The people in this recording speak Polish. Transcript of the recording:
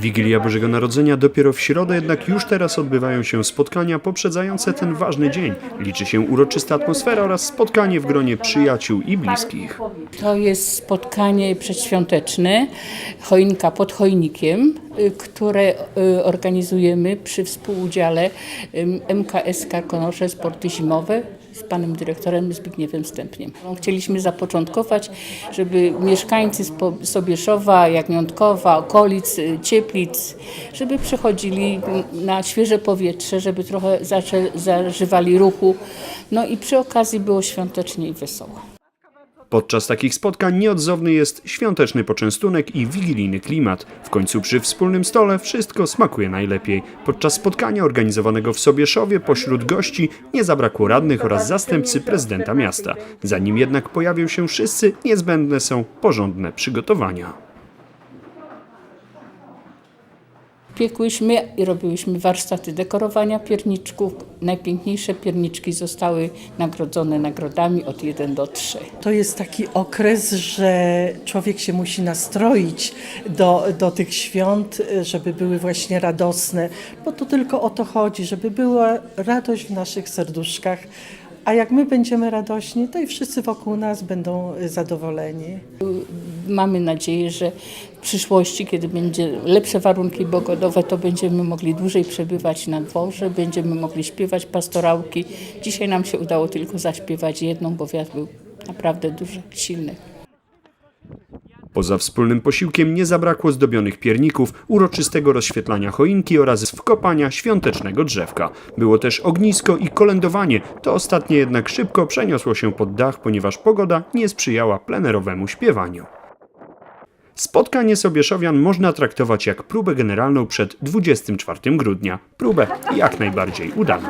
Wigilia Bożego Narodzenia dopiero w środę, jednak już teraz odbywają się spotkania poprzedzające ten ważny dzień. Liczy się uroczysta atmosfera oraz spotkanie w gronie przyjaciół i bliskich. To jest spotkanie przedświąteczne, choinka pod chojnikiem, y, które y, organizujemy przy współudziale ym, MKS Karkonosze Sporty Zimowe z panem dyrektorem Zbigniewem Stępniem. Chcieliśmy zapoczątkować, żeby mieszkańcy Sobieszowa, Jagniątkowa, okolic, y, Cieplic, żeby przychodzili na świeże powietrze, żeby trochę zażywali ruchu. No i przy okazji było świątecznie i wesoło. Podczas takich spotkań nieodzowny jest świąteczny poczęstunek i wigilijny klimat. W końcu przy wspólnym stole wszystko smakuje najlepiej. Podczas spotkania organizowanego w Sobieszowie pośród gości nie zabrakło radnych oraz zastępcy prezydenta miasta. Zanim jednak pojawią się wszyscy, niezbędne są porządne przygotowania. Piekłyśmy i robiłyśmy warsztaty dekorowania pierniczków. Najpiękniejsze pierniczki zostały nagrodzone nagrodami od 1 do 3. To jest taki okres, że człowiek się musi nastroić do, do tych świąt, żeby były właśnie radosne, bo to tylko o to chodzi, żeby była radość w naszych serduszkach. A jak my będziemy radośni, to i wszyscy wokół nas będą zadowoleni. Mamy nadzieję, że w przyszłości, kiedy będzie lepsze warunki pogodowe, to będziemy mogli dłużej przebywać na dworze, będziemy mogli śpiewać pastorałki. Dzisiaj nam się udało tylko zaśpiewać jedną, bo wiatr był naprawdę duży, silny. Poza wspólnym posiłkiem nie zabrakło zdobionych pierników, uroczystego rozświetlania choinki oraz wkopania świątecznego drzewka. Było też ognisko i kolędowanie. To ostatnie jednak szybko przeniosło się pod dach, ponieważ pogoda nie sprzyjała plenerowemu śpiewaniu. Spotkanie Sobieszowian można traktować jak próbę generalną przed 24 grudnia. Próbę jak najbardziej udaną.